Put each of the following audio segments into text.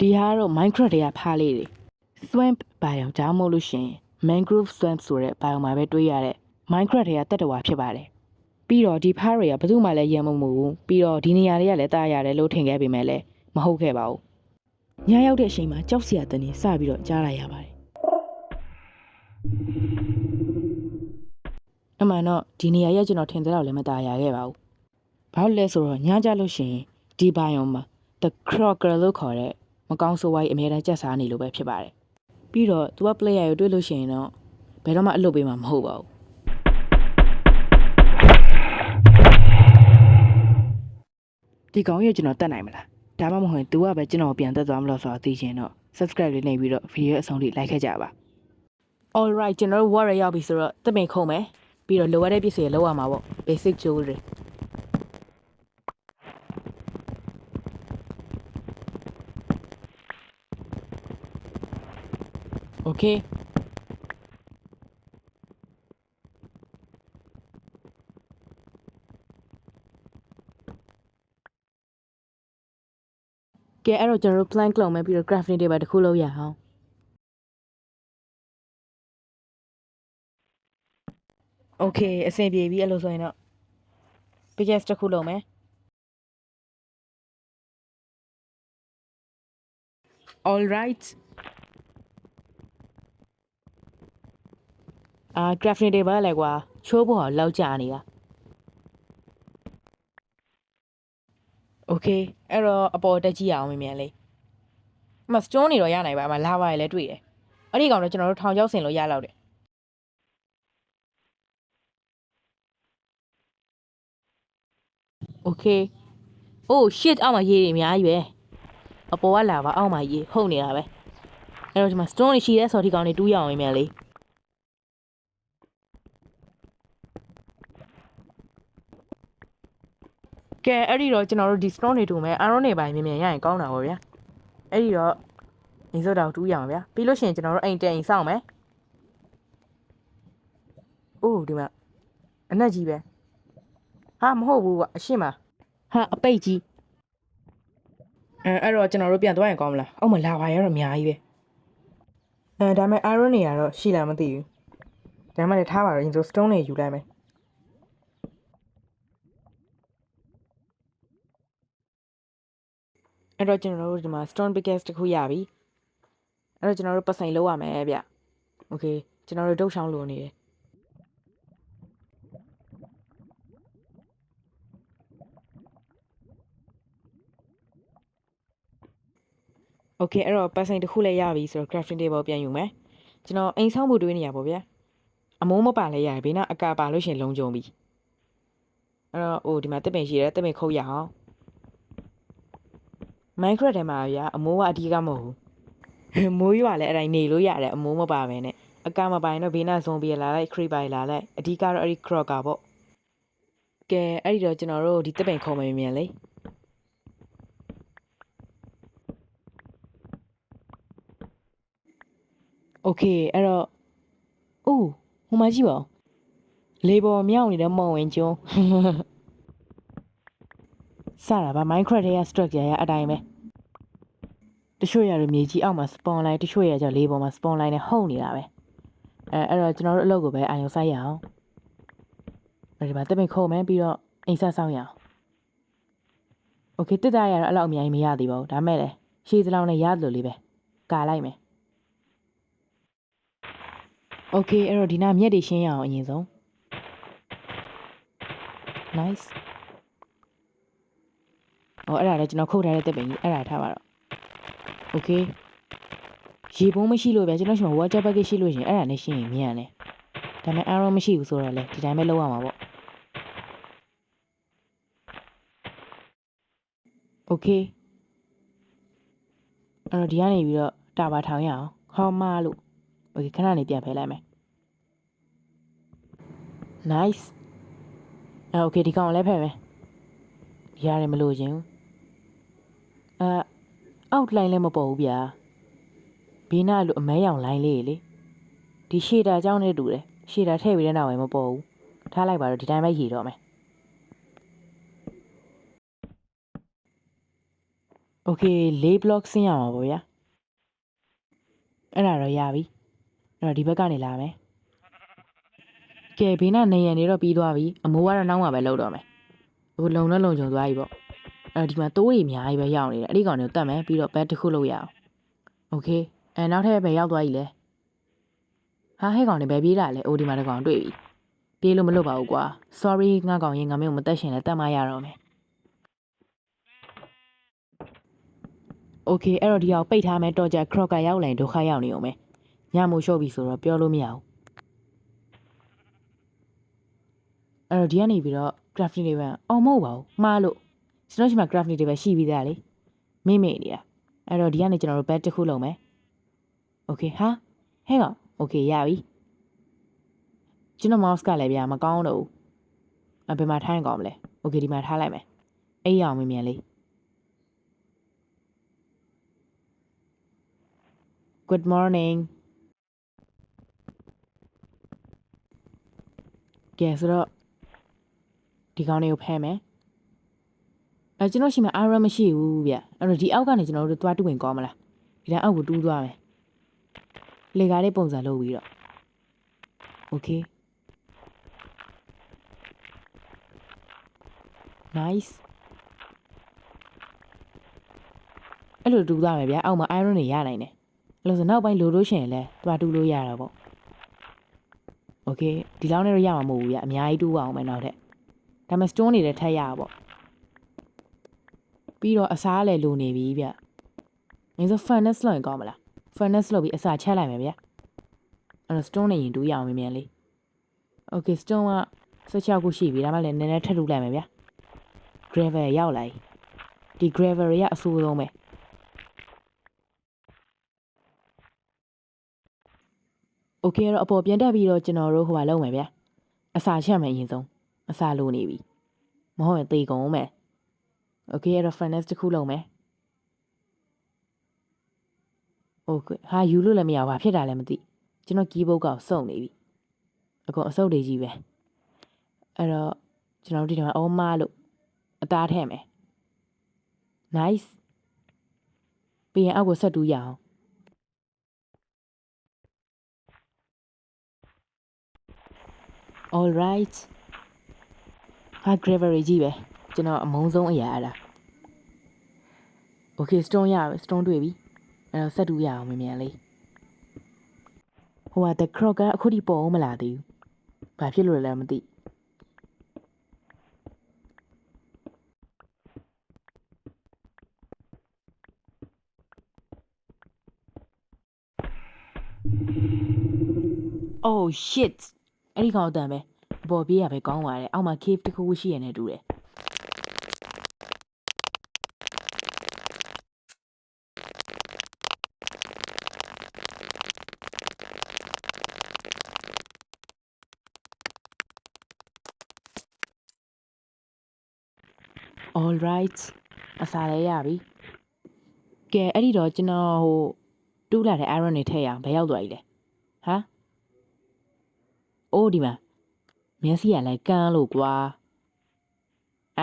ဒီဟာကတော့ Minecraft တွေကဖားလေးတွေ swamp biome ကြောင့်မို့လို့ရှရင် mangrove swamp ဆိုတဲ့ biome မှာပဲတွေ့ရတဲ့ Minecraft တွေကတက်တဝါဖြစ်ပါတယ်ပြီးတော့ဒီဖားတွေကဘယ်သူမှလည်းရံမမှုဘူးပြီးတော့ဒီနေရာတွေကလည်းတားရတယ်လို့ထင်ခဲ့ပေမဲ့လည်းမဟုတ်ခဲ့ပါဘူးညရောက်တဲ့အချိန်မှာကြောက်စရာတန်းနေစပြီးတော့ကြားလိုက်ရပါတယ်အမှန်တော့ဒီနေရာရဲ့ကျွန်တော်ထင်သလောက်လည်းမတားရခဲ့ပါဘူးဘာလို့လဲဆိုတော့ညကြလို့ရှရင်ဒီ biome မှာ the crocker လို့ခေါ်တဲ့ မကောင်းဆိုးဝါးကြီးအများတန်းကြက်စားနေလို့ပဲဖြစ်ပါတယ်ပြီးတော့ तू က player ကိုတွေ့လို့ရှိရင်တော့ဘယ်တော့မှအလုပ်ပေးမှာမဟုတ်ပါဘူးဒီကောင်ရဲ့ကျွန်တော်တတ်နိုင်မလားဒါမှမဟုတ်ရင် तू ကပဲကျွန်တော်ကိုပြန်တက်သွားမလို့ဆိုတော့သိချင်တော့ subscribe လေးနှိပ်ပြီးတော့ video အဆုံးထိ like ခဲ့ကြပါ all right ကျွန်တော်တို့ war ရောက်ပြီဆိုတော့တပင်ခုံမယ်ပြီးတော့လိုရတဲ့ပစ္စည်းတွေလောက်ရမှာပေါ့ basic jewelry okay ကဲအဲ့တော့ကျွန်တော်တို့ plan ကလုံးမယ်ပြီးတော့ crafting table တစ်ခုလုပ်ရအောင် Okay အဆင်ပြေပြီအဲ့လိုဆိုရင်တော့ biggest တစ်ခုလုံးမယ် All right အာ crafting table လည်းကွာချိုးဖို့ဟောလောက်ကြနေတာ Okay အဲ့တော့အပေါ်တက်ကြည့်ရအောင်မြင်မြန်လေးအမ stone နေတော့ရနိုင်ပါအမလာပါရလည်းတွေ့တယ်အဲ့ဒီကောင်တော့ကျွန်တော်တို့ထောင်ချောက်ဆင်လို့ရလောက်တယ် Okay Oh shit အောက်မှာရေးတွေအများကြီးပဲအပေါ်ကလာပါအောက်မှာရေးဟုတ်နေတာပဲအဲ့တော့ဒီမှာ stone တွေရှိရဲဆိုတော့ဒီကောင်တွေတူးရအောင်မြင်မြန်လေး ကဲအဲ့ဒီတော့ကျွန်တော်တို့ဒီ stone တွေတူမယ် iron တွေပိုင်းမြင်မြန်ရရင်ကောင်းတာပေါ့ဗျာအဲ့ဒီတော့နေစောတောင်တူးရအောင်ဗျာပြီးလို့ရှိရင်ကျွန်တော်တို့အိမ်တက်အိမ်စောင့်မယ်အိုးဒီမှာအနက်ကြီးပဲဟာမဟုတ်ဘူးကွာအရှိမဟာအပိတ်ကြီးအဲအဲ့တော့ကျွန်တော်တို့ပြန်သွားရင်ကောင်းမလားအောက်မှာလာပါရတော့အများကြီးပဲအဲဒါပေမဲ့ iron တွေကတော့ရှိလားမသိဘူးဒါမှလည်းထားပါတော့ရင်ဆို stone တွေယူလိုက်မယ် အဲ့တော့ကျွန်တော်တို့ဒီမှာ stone pickaxe တစ်ခုရပြီအဲ့တော့ကျွန်တော်တို့ပတ်ဆိုင်လောက်ရမယ်ဗျโอเคကျွန်တော်တို့ဒုတ်ချောင်းလိုနေတယ်โอเคအဲ့တော့ပတ်ဆိုင်တစ်ခုလည်းရပြီဆိုတော့ crafting table ပြန်ယူမယ်ကျွန်တော်အိမ်ဆောင်ဖို့တွေးနေရပါဗျာအမိုးမပါလဲရတယ်ဘေးနာအကာပါလို့ရှရင်လုံကြုံပြီအဲ့တော့ဟိုဒီမှာတက်ပင်ရှိတယ်တက်ပင်ခုတ်ရအောင် Minecraft ထဲမှာဗျာအမိုးကအဓိကမဟုတ်ဘူးမိုးရွာလည်းအဲ့တိုင်းနေလို့ရတယ်အမိုးမပါဘဲနဲ့အကမပိုင်တော့ဘေးနာဇွန်ဘီလာလိုက်ခရီပိုင်လာလိုက်အဓိကတော့အဲ့ဒီ crocker ပေါ့ကဲအဲ့ဒီတော့ကျွန်တော်တို့ဒီတက်ပင်ခုံမယ်မြန်လေโอเคအဲ့တော့အိုးဟိုမှာကြည့်ပါဦးလေပေါ်မြောက်နေတဲ့မော်ဝင်ကျွန်း စတာပါ Minecraft ရဲ့ structure ရအတိုင်းပဲတချို့ရရမြေကြီးအောက်မှာ spawn line တချို့ရကြလေးပေါ်မှာ spawn line နဲ့ဟုတ်နေတာပဲအဲအဲ့တော့ကျွန်တော်တို့အလုပ်ကိုပဲအာရုံစိုက်ရအောင်အဲဒီမှာတပင်ခုံမယ်ပြီးတော့အိမ်ဆက်ဆောင်ရအောင် Okay တက်တာရတော့အဲ့လောက်အများကြီးမရသေးပါဘူးဒါမဲ့လေရှေးသလောက်နဲ့ရတယ်လို့လေးပဲကာလိုက်မယ် Okay အဲ့တော့ဒီနာမြက်တွေရှင်းရအောင်အရင်ဆုံး nice ဟောအဲ့ဒါလည်းကျွန်တော်ခုတ်ထားတဲ့တက်ပင်ကြီးအဲ့ဒါထားပါတော့ okay ရေပုံးမရှိလို့ဗျာကျွန်တော်ရှင် water bucket ရှိလို့ရှင်အဲ့ဒါနဲ့ရှင်းရင်မြန်တယ်ဒါပေမဲ့ arrow မရှိဘူးဆိုတော့လေဒီတိုင်းပဲလုပ်ရမှာပေါ့ okay အဲ့တော့ဒီကနေပြီးတော့တာပါထောင်ရအောင်ခေါမလို့ okay ခဏနေပြန်ဖယ်လိုက်မယ် nice အဲ့ okay ဒီကောင်လည်းဖယ်မယ်ဒီရတယ်မလို့ခြင်းဘူး အဲအောက်လိုင်းလည်းမပေါ်ဘူးဗျာဘေးနားလိုအမဲရောင်လိုင်းလေးလေဒီရှေတာအကြောင်းနဲ့တူတယ်ရှေတာထည့်ပြီးတဲ့နောက်ပဲမပေါ်ဘူးထားလိုက်ပါတော့ဒီတိုင်းပဲရေတော့မယ် โอเค၄ block ဆင်းရမှာပေါ့ဗျာအဲ့ဒါတော့ရပြီအဲ့တော့ဒီဘက်ကနေလာမယ်ကဲဘေးနားနေရနေတော့ပြီးသွားပြီအမိုးကတော့နောက်မှပဲလောက်တော့မယ်ဟိုလုံတော့လုံချုံသွားပြီပေါ့ အဲ့တော့ဒီမှာတိုးရီအများကြီးပဲရောက်နေတယ်အဲ့ဒီကောင်တွေကိုတတ်မယ်ပြီးတော့ဘက်တစ်ခုလောက်ရအောင်โอเคအဲနောက်ထပ်ပဲရောက်သွားပြီလေဟာဟဲ့ကောင်တွေပဲပြေးတာလေအိုဒီမှာတစ်ကောင်တွေ့ပြီပြေးလို့မလုပ်ပါဘူးကွာ sorry ငါကောင်ရင်ငါမင်းကိုမတက်ရှင်လဲတတ်မှရတော့မယ်โอเคအဲ့တော့ဒီအောင်ပိတ်ထားမယ်တော့ကြ crocker ရောက်လာရင်ဒုက္ခရောက်နေအောင်မယ်ညမို့ရှော့ပြီဆိုတော့ပြောလို့မရဘူးအဲ့တော့ဒီကနေပြီးတော့ crafting table အော်မဟုတ်ပါဘူးမှားလို့ ကျွန်တော်ရှိမှ graph လေးတွေပဲရှိပြီးသားလေမိမိနေတာအဲ့တော့ဒီကနေကျွန်တော်တို့ bed တစ်ခုလုံးမယ် okay ဟာဟဲ့ကောင် okay ရပြီကျွန်တော် mouse ကလည်းဗျာမကောင်းတော့ဘူးအဘယ်မှာထိုင်ကောင်မလဲ okay ဒီမှာထားလိုက်မယ်အေးရအောင်မြင်မြန်လေး good morning ကဲဆိုတော့ဒီကောင်းလေးကိုဖဲမယ် အဲကျွန်တော်ရှိမှ iron မရှိဘူးဗျအဲ့တော့ဒီအောက်ကနေကျွန်တော်တို့သွားတူဝင်ကောင်းမလားဒီတိုင်းအောက်ကိုတူးသွားမယ်လေကားလေးပုံစံလုပ်ပြီးတော့ okay nice အဲ့လိုတူးသွားမယ်ဗျအောက်မှာ iron တွေရနိုင်တယ်အဲ့လိုဆိုနောက်ပိုင်းလိုလို့ရှိရင်လည်းသွားတူးလို့ရတာပေါ့ โอเคဒီလောက်နဲ့တော့ရမှာမဟုတ်ဘူးဗျအများကြီးတူးပါအောင်မယ်နောက်ထပ်ဒါပေမဲ့ stone တွေလည်းထပ်ရပါပေါ့ ပြီးတော့အစားလည်းလိုနေပြီဗျမင်းဆို furnace လောက်ရင်ကောင်းမလား furnace လောက်ပြီးအစားချက်လိုက်မယ်ဗျအဲ့တော့ stone နဲ့ရင်တူးရအောင်မြန်မြန်လေးโอเค stone က16ခုရှိပြီဒါမှလည်းနည်းနည်းထပ်တူးလိုက်မယ်ဗျ gravel ရောက်လာပြီဒီ gravel တွေကအဆိုးဆုံးပဲโอเคအဲ့တော့အပေါ်ပြန်တက်ပြီးတော့ကျွန်တော်တို့ဟိုပါလုံးမယ်ဗျအစာချက်မယ်အရင်ဆုံးအစာလိုနေပြီမဟုတ်ရင်သေကုန်မယ် ။ Okay အဲ့တော့ finance တစ်ခုလုပ်မယ်။ Okay ဟာယူလို့လည်းမရဘူး။ဘာဖြစ်တာလဲမသိ။ကျွန်တော် keyboard ကောက်စုံနေပြီ။အကုန်အစုပ်တွေကြီးပဲ။အဲ့တော့ကျွန်တော်တို့ဒီမှာအော်မလို့အသားထည့်မယ်။ Nice ပြီးရင်အောက်ကိုဆက်တူးရအောင်။ All right ဟာ gravity ကြီးပဲ။ ကျွန်တော်အမုန်းဆုံးအရာအဲ့ဒါ okay stone ရပြီ stone တွေ့ပြီအဲ့တော့ဆက်တူရအောင်မြန်မြန်လေးဟိုက the croc ကအခုထိပေါ်အောင်မလာသေးဘူးဘာဖြစ်လို့လဲမသိ oh shit အဲ့ဒီကောင်အတန်ပဲအပေါ်ပြေးရပဲကောင်းပါတယ်အောက်မှာ cave တစ်ခုခုရှိရနေတူတယ် all right အစားလဲရပြီကဲအဲ့ဒီတော့ကျွန်တော်ဟိုတူးလာတဲ့ iron တွေထည့်ရအောင်ဘယ်ရောက်သွားပြီလဲဟာအိုးဒီမှာမျက်စိကလည်းကန်းလို့ကွာ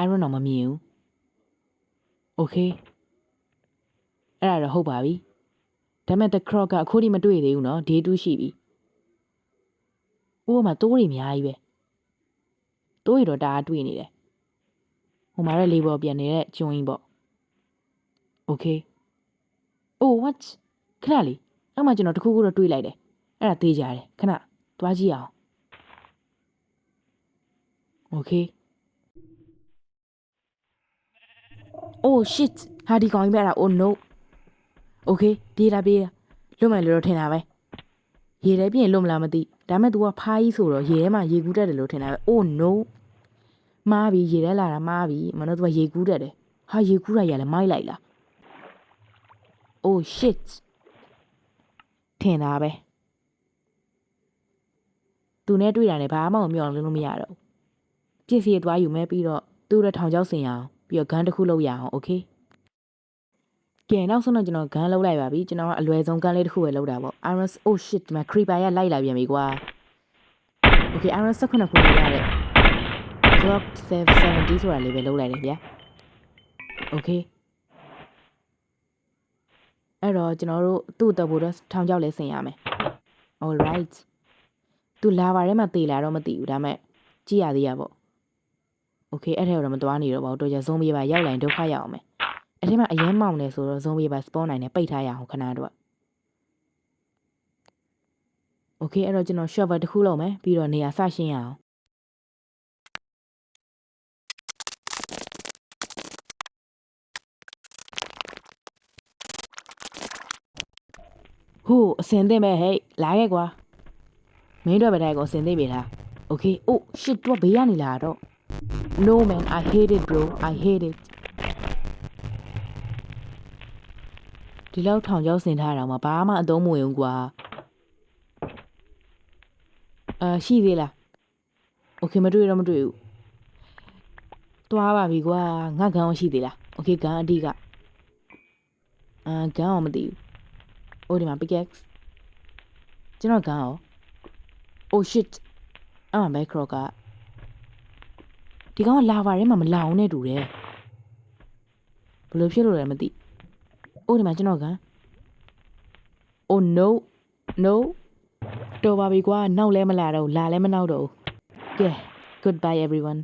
iron တော့မမြင်ဘူး okay အဲ့ဒါတော့ဟုတ်ပါပြီဒါပေမဲ့ the croc ကအခုထိမတွေ့သေးဘူးเนาะ day 2ရှိပြီအိုးမှာတိုးတွေအများကြီးပဲတိုးရီတော့တအားတွေ့နေတယ်ဟို မှာတော့လေးပေါ်ပြန်နေတဲ့ကျွန်းကြီးပေါ့ okay oh what ခဏလေးအဲ့မှာကျွန်တော်တခုခုတော့တွေးလိုက်တယ်အဲ့ဒါသေးကြတယ်ခဏသွားကြည့်အောင် okay oh shit ဟာဒီကောင်ကြီးပဲအဲ့ဒါ oh no okay ပြေးတာပြေးတာလွတ်မယ်လို့တော့ထင်တာပဲရေထဲပြင်လွတ်မလားမသိဒါပေမဲ့ तू ကဖားကြီးဆိုတော့ရေထဲမှာရေကူးတတ်တယ်လို့ထင်တာပဲ oh no မားပြီးရေထဲလာတာမားပြီးမနော်သူကရေကူးတတ်တယ်ဟာရေကူးတာရလဲမိုက်လိုက်လား oh shit ထင်တာပဲသူနဲ့တွေ့တာနဲ့ဘာမှမမျှော်လင့်လို့မရတော့ပြည့်စည်သွားယူမဲ့ပြီးတော့သူ့ရထောင်ချောက်စင်ရအောင်ပြီးတော့ဂန်းတစ်ခုလုပ်ရအောင် okay ကဲနောက်ဆုံးတော့ကျွန်တော်ဂန်းလုပ်လိုက်ပါပြီကျွန်တော်ကအလွယ်ဆုံးဂန်းလေးတစ်ခုပဲလုပ်တာပေါ့ iron oh shit ဒီမှာ creeper ရလိုက်လာပြန်ပြီကွာ okay iron 16ခုလောက်ရတယ် clock 70ဆိုတာလေးပဲလောက်လိုက်တယ်ဗျာ okay အဲ့တော့ကျွန်တော်တို့သူ့တက်ဖို့တော့ထောင်ချောက်လဲဆင်ရမယ် all right သူလာပါထဲမှာတေလာတော့မသိဘူးဒါပေမဲ့ကြည့်ရသေးရပေါ့ okay အဲ့ထဲတော့မသွားနေတော့ပါဘူးတော့じゃဇုံးပြေးပါရောက်လာရင်ဒုက္ခရောက်အောင်မယ်အဲ့ထဲမှာအရင်မောင်နေဆိုတော့ဇုံးပြေးပါ spawn နိုင်တယ်ပိတ်ထားရအောင်ခဏတော့ okay အဲ့တော့ကျွန်တော် shovel တစ်ခုလုပ်မယ်ပြီးတော့နေရာစရှင်းရအောင် ဟိုးအစင်သိမဲ့ဟဲ့လာခဲ့ကွာမင်းတို့ပဲတိုင်းကိုအစင်သိပြီလား okay oh shit တော့ဘေးကနေလာတော့ no man i hate it bro i hate it ဒီလောက်ထောင်ချောက်ဆင်ထားတာမှဘာမှအသုံးမဝင်ဘူးကွာအာရှိသေးလား okay မတွေ့တော့မတွေ့ဘူးသွားပါပြီကွာငါကံအောင်ရှိသေးလား okay ကံအတိကအာကံအောင်မသိဘူး ဟိုဒီမှာ pickaxe ကျွန်တော်ကံအောင် oh shit အမှန်ပဲခရော့ကဒီကောင်ကလာပါထဲမှာမလောင်နဲ့တူတယ်ဘယ်လိုဖြစ်လို့လဲမသိအိုးဒီမှာကျွန်တော်က oh no no တော်ပါပြီကွာနောက်လဲမလာတော့ဘူးလာလဲမနောက်တော့ဘူးကဲ goodbye everyone